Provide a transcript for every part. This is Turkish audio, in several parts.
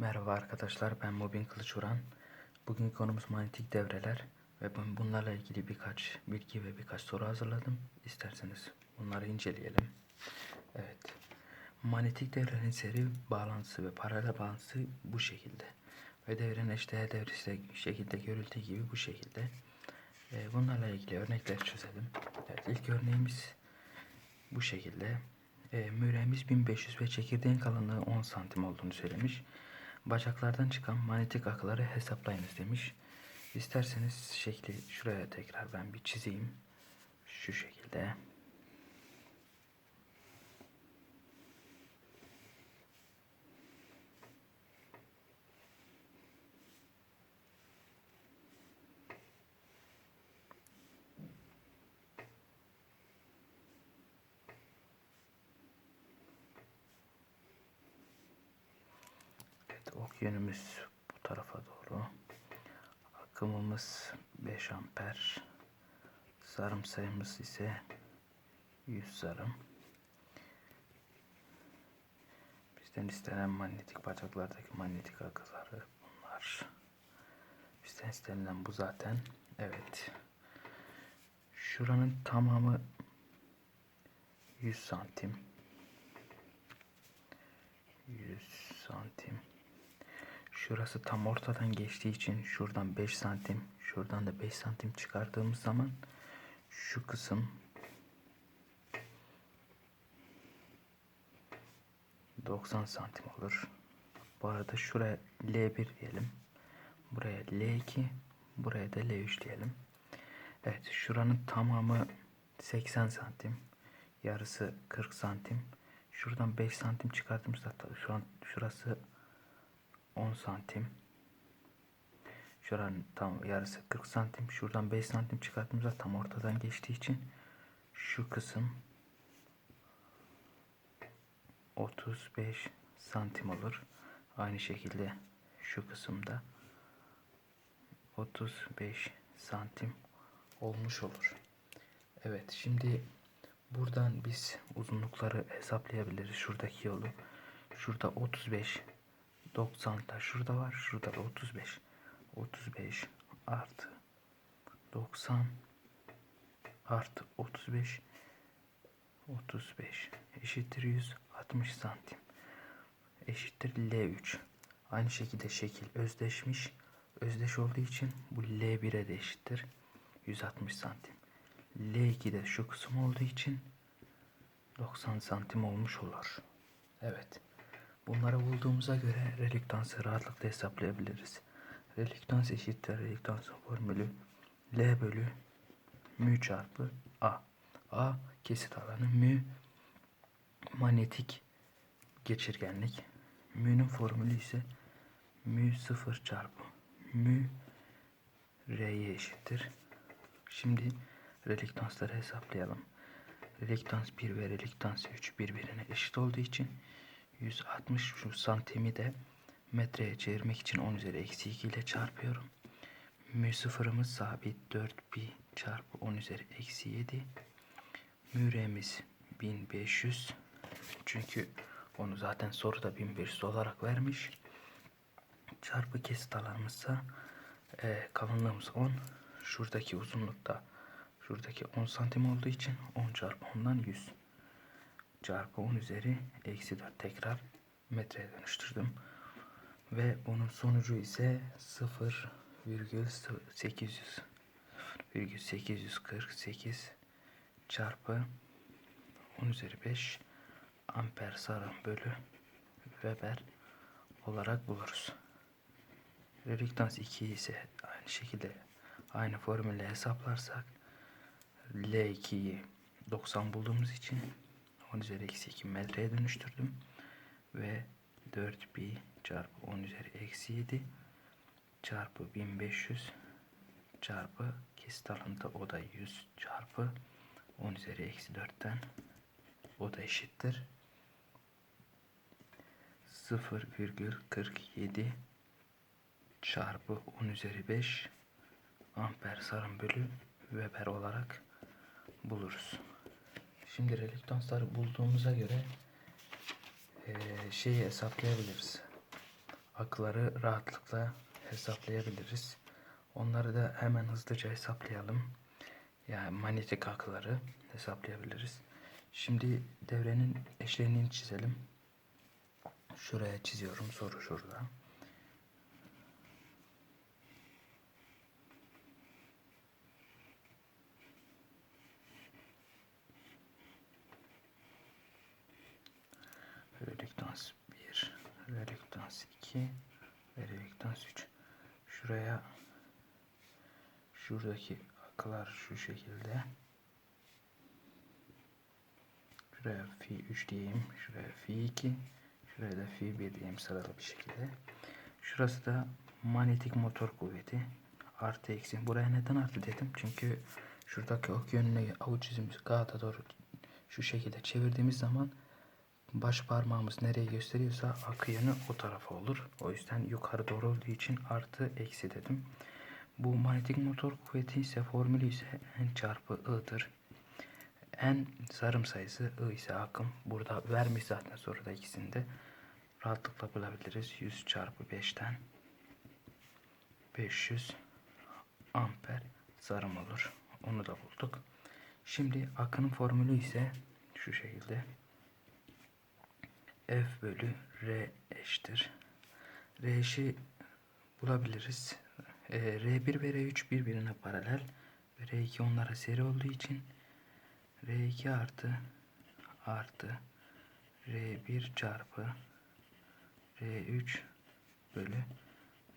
Merhaba arkadaşlar ben Mobin Kılıçuran. Bugün konumuz manyetik devreler ve ben bunlarla ilgili birkaç bilgi ve birkaç soru hazırladım. İsterseniz bunları inceleyelim. Evet. Manyetik devrenin seri bağlantısı ve paralel bağlantısı bu şekilde. Ve devrenin eşdeğer devresi de şekilde görüldüğü gibi bu şekilde. Ee, bunlarla ilgili örnekler çözelim. Evet ilk örneğimiz bu şekilde. E, müremiz 1500 ve çekirdeğin kalınlığı 10 santim olduğunu söylemiş. Bacaklardan çıkan manyetik akıları hesaplayınız demiş. İsterseniz şekli şuraya tekrar ben bir çizeyim. Şu şekilde. Evet, ok yönümüz bu tarafa doğru. Akımımız 5 amper. Sarım sayımız ise 100 sarım. Bizden istenen manyetik bacaklardaki manyetik akıları bunlar. Bizden istenilen bu zaten. Evet. Şuranın tamamı 100 santim. 100 santim. Şurası tam ortadan geçtiği için şuradan 5 santim, şuradan da 5 santim çıkardığımız zaman şu kısım 90 santim olur. Bu arada şuraya L1 diyelim. Buraya L2, buraya da L3 diyelim. Evet, şuranın tamamı 80 santim. Yarısı 40 santim. Şuradan 5 santim çıkardığımızda tabii şu an şurası 10 santim. Şuranın tam yarısı 40 santim. Şuradan 5 santim çıkarttığımızda tam ortadan geçtiği için şu kısım 35 santim olur. Aynı şekilde şu kısımda 35 santim olmuş olur. Evet şimdi buradan biz uzunlukları hesaplayabiliriz. Şuradaki yolu. Şurada 35 90 da şurada var. Şurada da 35. 35 artı 90 artı 35 35 eşittir 160 santim. Eşittir L3 aynı şekilde şekil özdeşmiş. Özdeş olduğu için bu L1'e de eşittir 160 santim. L2 de şu kısım olduğu için 90 santim olmuş olur. Evet bunları bulduğumuza göre relüktansı rahatlıkla hesaplayabiliriz Relüktans eşittir relüktansın formülü L bölü mü çarpı A. A kesit alanı mü manyetik geçirgenlik. Mü'nün formülü ise mü 0 çarpı mü R'ye eşittir. Şimdi relüktansları hesaplayalım. Reluktans 1 ve reluktans 3 birbirine eşit olduğu için 160 şu santimi de metreye çevirmek için 10 üzeri eksi 2 ile çarpıyorum. Mü sıfırımız sabit 4 pi çarpı 10 üzeri eksi 7. Müremiz 1500. Çünkü onu zaten soruda 1500 olarak vermiş. Çarpı kesit alanımızsa e, kalınlığımız 10. Şuradaki uzunlukta şuradaki 10 santim olduğu için 10 çarpı 10'dan 100 çarpı 10 üzeri eksi 4 tekrar metreye dönüştürdüm. Ve bunun sonucu ise 0,800 848 çarpı 10 üzeri 5 amper sarım bölü Weber olarak buluruz. Reluktans 2 ise aynı şekilde aynı formülle hesaplarsak L2'yi 90 bulduğumuz için 10 üzeri eksi 2 metreye dönüştürdüm ve 4 pi çarpı 10 üzeri eksi 7 çarpı 1500 çarpı kesit alındı o da 100 çarpı 10 üzeri eksi 4'ten o da eşittir 0,47 çarpı 10 üzeri 5 amper sarım bölü Weber olarak buluruz. Şimdi relüktansları bulduğumuza göre e, şeyi hesaplayabiliriz. akıları rahatlıkla hesaplayabiliriz. Onları da hemen hızlıca hesaplayalım. Yani manyetik akıları hesaplayabiliriz. Şimdi devrenin eşlerini çizelim. Şuraya çiziyorum. Soru şurada. Reluktans 1, reluktans 2 ve reluktans 3. Şuraya şuradaki akılar şu şekilde. Şuraya fi 3 diyeyim. Şuraya fi 2. Şuraya da fi 1 diyeyim sıralı bir şekilde. Şurası da manyetik motor kuvveti. Artı eksi. Buraya neden artı dedim? Çünkü şuradaki ok yönüne avuç izimizi kağıda doğru şu şekilde çevirdiğimiz zaman baş parmağımız nereye gösteriyorsa akı yönü o tarafa olur. O yüzden yukarı doğru olduğu için artı eksi dedim. Bu manyetik motor kuvveti ise formülü ise n çarpı i'dır. N zarım sayısı I ise akım. Burada vermiş zaten soruda ikisinde. Rahatlıkla bulabiliriz. 100 çarpı 5'ten 500 amper zarım olur. Onu da bulduk. Şimdi akının formülü ise şu şekilde. F bölü R eşittir. R eşi bulabiliriz. E, R1 ve R3 birbirine paralel. Ve R2 onlara seri olduğu için R2 artı artı R1 çarpı R3 bölü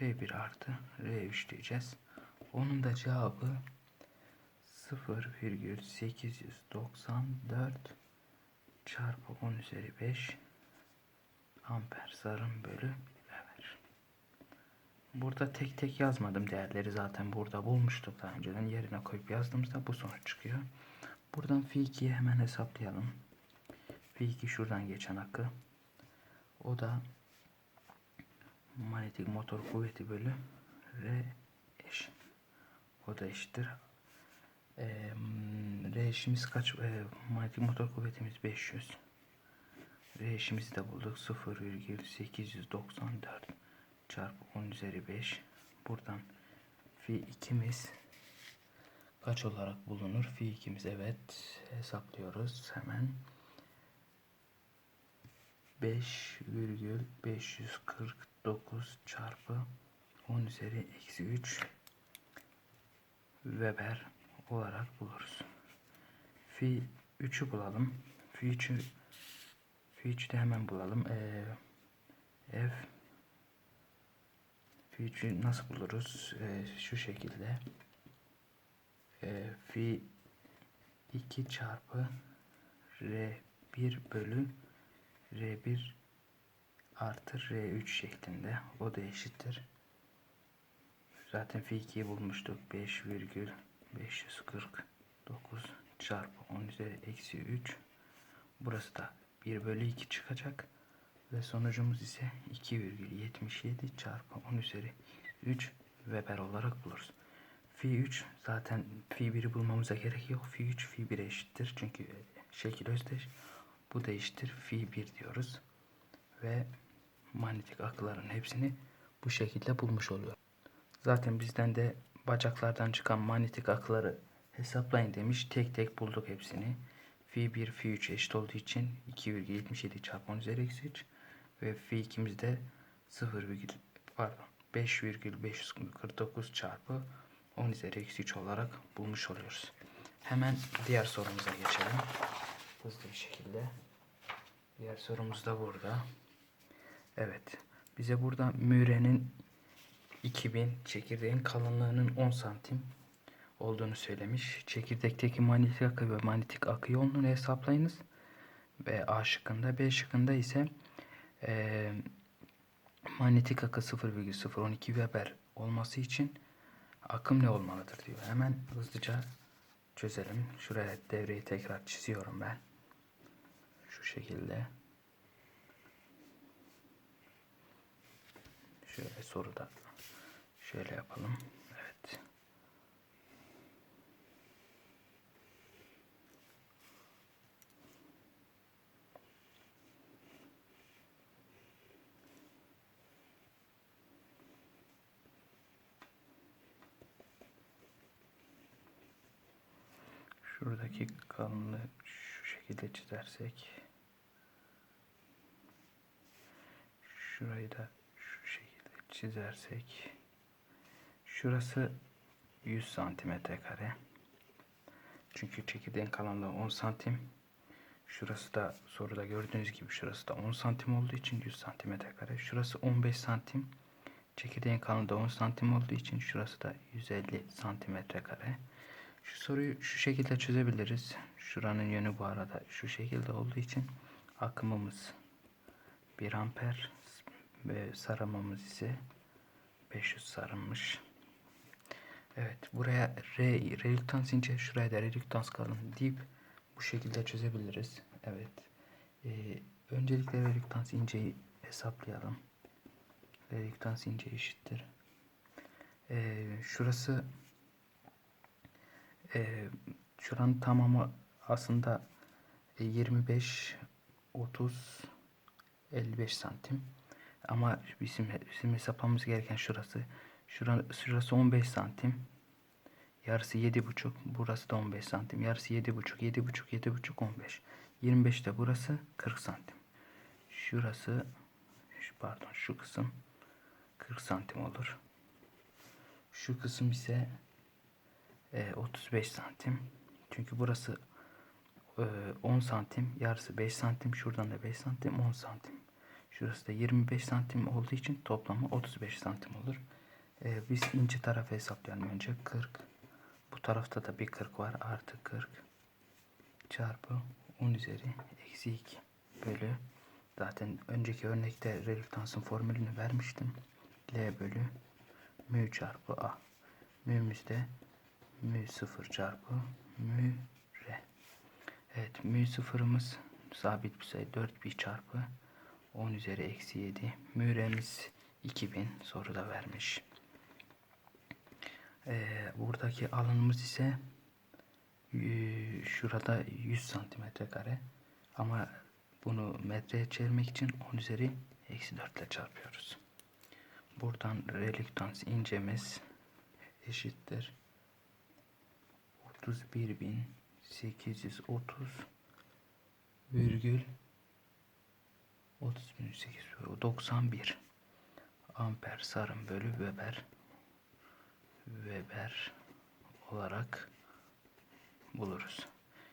R1 artı R3 diyeceğiz. Onun da cevabı 0,894 çarpı 10 üzeri 5 amper zarım bölü ver. Burada tek tek yazmadım değerleri zaten burada bulmuştuk daha önceden yerine koyup yazdığımızda bu sonuç çıkıyor. Buradan fi 2'yi hemen hesaplayalım. Fi 2 şuradan geçen akı. O da manyetik motor kuvveti bölü R eş. O da eşittir. E, R eşimiz kaç? E, manyetik motor kuvvetimiz 500. R eşimizi de bulduk. 0,894 çarpı 10 üzeri 5. Buradan fi 2'miz kaç olarak bulunur? Fi 2'miz evet hesaplıyoruz hemen. 5,549 çarpı 10 üzeri eksi 3 Weber olarak buluruz. Fi 3'ü bulalım. Fi 3'ü Fi 3'ü de hemen bulalım. Ee, F 3'ü nasıl buluruz? Ee, şu şekilde. Ee, fi 2 çarpı R1 bölü R1 artı R3 şeklinde. O da eşittir. Zaten fi 2'yi bulmuştuk. 5,549 çarpı 10 üzeri eksi 3. Burası da 1 bölü 2 çıkacak. Ve sonucumuz ise 2,77 çarpı 10 üzeri 3 Weber olarak buluruz. Fi 3 zaten fi 1'i bulmamıza gerek yok. Fi 3 fi 1'e eşittir. Çünkü şekil özdeş. Bu da eşittir. Fi 1 diyoruz. Ve manyetik akıların hepsini bu şekilde bulmuş oluyor. Zaten bizden de bacaklardan çıkan manyetik akıları hesaplayın demiş. Tek tek bulduk hepsini. Fi 1, fi 3 eşit olduğu için 2,77 çarpı 10 üzeri eksi 3 ve fi 2'miz de 0, pardon 5,549 çarpı 10 üzeri eksi 3 olarak bulmuş oluyoruz. Hemen diğer sorumuza geçelim. Hızlı bir şekilde. Diğer sorumuz da burada. Evet. Bize burada mürenin 2000 çekirdeğin kalınlığının 10 santim olduğunu söylemiş. Çekirdekteki manyetik akı ve manyetik akı yoğunluğunu hesaplayınız. Ve A şıkkında, B şıkkında ise e, manyetik akı 0,012 Weber olması için akım ne olmalıdır diyor. Hemen hızlıca çözelim. Şuraya devreyi tekrar çiziyorum ben. Şu şekilde. Şöyle soruda şöyle yapalım. Evet. Buradaki kalınlığı şu şekilde çizersek şurayı da şu şekilde çizersek şurası 100 santimetre kare. Çünkü çekirdeğin kalınlığı 10 santim. Şurası da soruda gördüğünüz gibi şurası da 10 santim olduğu için 100 santimetre kare. Şurası 15 santim. Çekirdeğin kalınlığı 10 santim olduğu için şurası da 150 santimetre kare. Şu soruyu şu şekilde çözebiliriz. Şuranın yönü bu arada şu şekilde olduğu için akımımız 1 amper ve sarımımız ise 500 sarılmış. Evet buraya R, relüktans ince şuraya da relüktans kalın deyip bu şekilde çözebiliriz. Evet. Ee, öncelikle relüktans inceyi hesaplayalım. Relüktans ince eşittir. Ee, şurası e, şuranın tamamı aslında 25 30 55 santim. Ama bizim bizim hesaplamamız gereken şurası. Şurası, şurası 15 santim. Yarısı 7,5. Burası da 15 santim. Yarısı 7,5. 7,5 7,5 15. 25 de burası 40 santim. Şurası şu, pardon şu kısım 40 santim olur. Şu kısım ise e, 35 santim. Çünkü burası e, 10 santim. Yarısı 5 santim. Şuradan da 5 santim 10 santim. Şurası da 25 santim olduğu için toplamı 35 santim olur. Ee, biz ince tarafı hesaplayalım önce. 40. Bu tarafta da bir 40 var. Artı 40 çarpı 10 üzeri eksi 2 bölü zaten önceki örnekte relüktansın formülünü vermiştim. L bölü mü çarpı A. Mü'müz de mü 0 çarpı mü R. Evet mü sıfırımız sabit bir sayı 4 pi çarpı 10 üzeri eksi 7. Müremiz 2000 soruda vermiş. Ee, buradaki alanımız ise e, şurada 100 santimetre kare. Ama bunu metreye çevirmek için 10 üzeri eksi 4 ile çarpıyoruz. Buradan relüktans incemiz eşittir. 31.830 virgül 30.800 91 amper sarım bölü Weber. Weber olarak buluruz.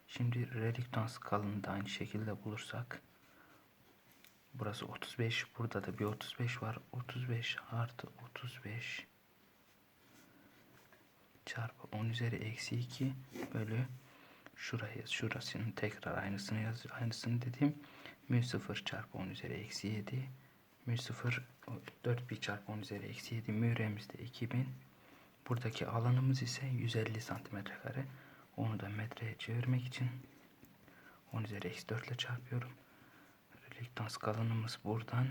Şimdi redüktans kalınlığı da aynı şekilde bulursak burası 35 burada da bir 35 var. 35 artı 35 çarpı 10 üzeri eksi 2 bölü şurayı şurasının tekrar aynısını yaz aynısını dediğim mü 0 çarpı 10 üzeri eksi 7 mü 0 4 pi çarpı 10 üzeri eksi 7 mü de 2000 buradaki alanımız ise 150 santimetre kare. Onu da metreye çevirmek için 10 üzeri eksi 4 ile çarpıyorum. Reluktans kalınımız buradan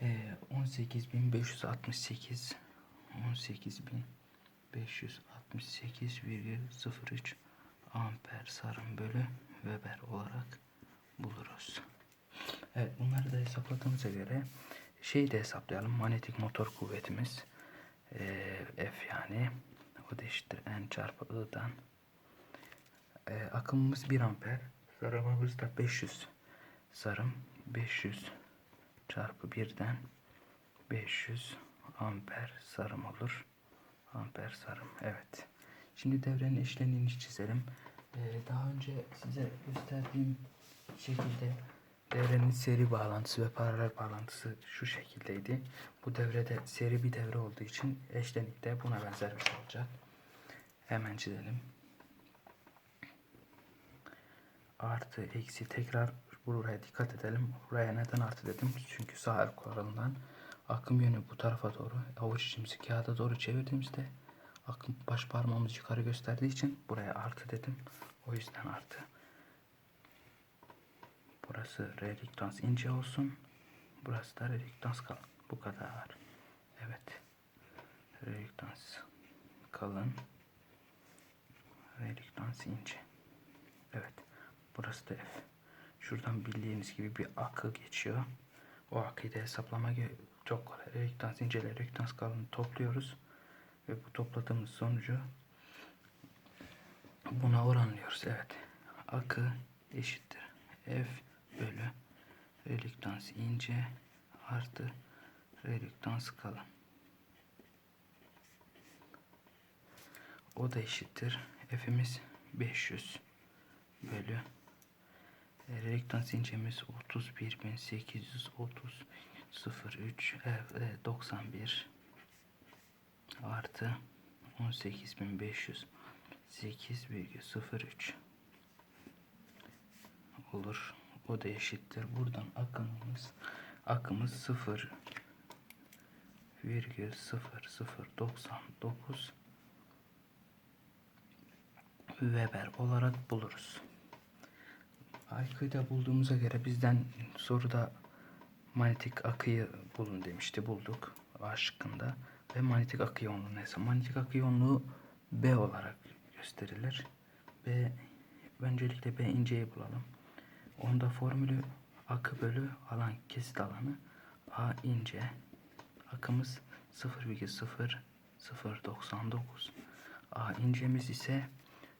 e, 18.568 18.568,03 amper sarım bölü Weber olarak buluruz. Evet bunları da hesapladığımıza göre şeyi de hesaplayalım. Manyetik motor kuvvetimiz e, F yani o da eşittir N çarpı I'dan e, akımımız 1 amper sarımımız da 500 sarım 500 çarpı 1'den 500 amper sarım olur. Amper sarım. Evet. Şimdi devrenin eşleniğini çizelim. Ee, daha önce size gösterdiğim şekilde devrenin seri bağlantısı ve paralel bağlantısı şu şekildeydi. Bu devrede seri bir devre olduğu için eşlenik de buna benzer bir şey olacak. Hemen çizelim. Artı eksi tekrar buraya dikkat edelim. Buraya neden artı dedim? Çünkü sağ el kuralından akım yönü bu tarafa doğru. Avuç içimizi kağıda doğru çevirdiğimizde akım baş parmağımız yukarı gösterdiği için buraya artı dedim. O yüzden artı. Burası redüktans ince olsun. Burası da redüktans kalın. Bu kadar. Evet. Redüktans kalın. Redüktans ince. Evet. Burası da F. Şuradan bildiğiniz gibi bir akı geçiyor. O akıyı da hesaplama çok kolay. Rektans inceleri, rektans kalınlığı topluyoruz. Ve bu topladığımız sonucu Buna oranlıyoruz. Evet. Akı eşittir. F bölü redüktans ince artı redüktans kalın. O da eşittir. F'imiz 500 bölü e, redüktans incemiz 31830 03 e, e, 91 artı 18500 8,03 olur. O da eşittir. Buradan akımımız akımız 0 virgül 0099 Weber olarak buluruz. Akıyı da bulduğumuza göre bizden soruda manyetik akıyı bulun demişti. Bulduk A şıkkında. Ve manyetik akı yoğunluğu neyse. Manyetik akı yoğunluğu B olarak gösterilir. B öncelikle B inceyi bulalım. Onda formülü akı bölü alan kesit alanı A ince. Akımız 0,0099. A incemiz ise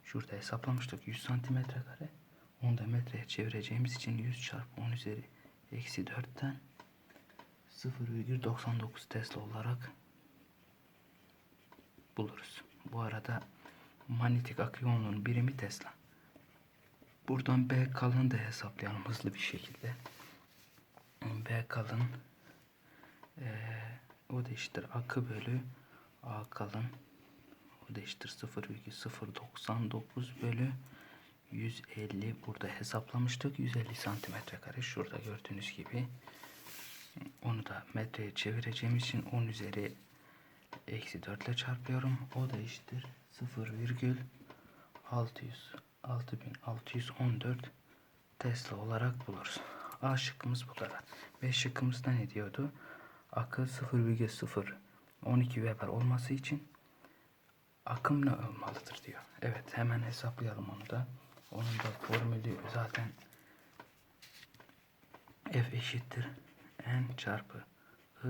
şurada hesaplamıştık 100 santimetre kare. Onu da metreye çevireceğimiz için 100 çarpı 10 üzeri eksi 4'ten 0,99 Tesla olarak buluruz. Bu arada manyetik akı yoğunluğunun birimi Tesla. Buradan B kalın da hesaplayalım hızlı bir şekilde. B kalın ee, o da eşittir akı bölü A kalın o da eşittir 0,099 bölü 150 burada hesaplamıştık 150 santimetre kare şurada gördüğünüz gibi onu da metreye çevireceğimiz için 10 üzeri eksi 4 ile çarpıyorum o da eşittir 0,600 6614 Tesla olarak buluruz. A şıkkımız bu kadar. B şıkkımızda ne diyordu? Akı 0,0 12 Weber olması için akım ne olmalıdır diyor. Evet hemen hesaplayalım onu da. Onun da formülü zaten F eşittir N çarpı I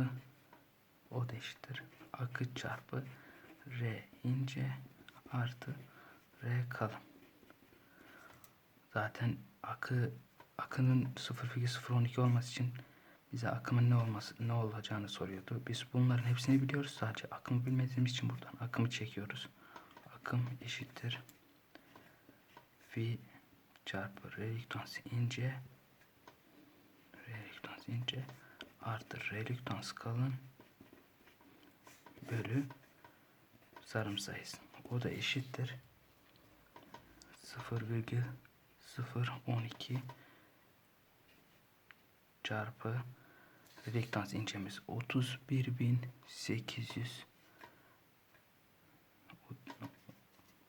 o eşittir akı çarpı R ince artı R kalın. Zaten akı akının 0,012 olması için bize akımın ne olması ne olacağını soruyordu. Biz bunların hepsini biliyoruz. Sadece akımı bilmediğimiz için buradan akımı çekiyoruz. Akım eşittir fi çarpı relüktans ince relüktans ince artı relüktans kalın bölü sarım sayısı. O da eşittir 0,012 çarpı rektans incemiz 31.800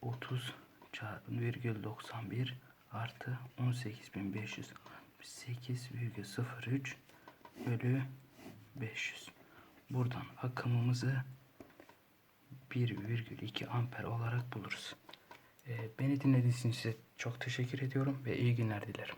30 çarpı virgül 91 artı 18.500 8,03 bölü 500 buradan akımımızı 1,2 amper olarak buluruz. Ee, beni dinlediğiniz için size çok teşekkür ediyorum ve iyi günler dilerim.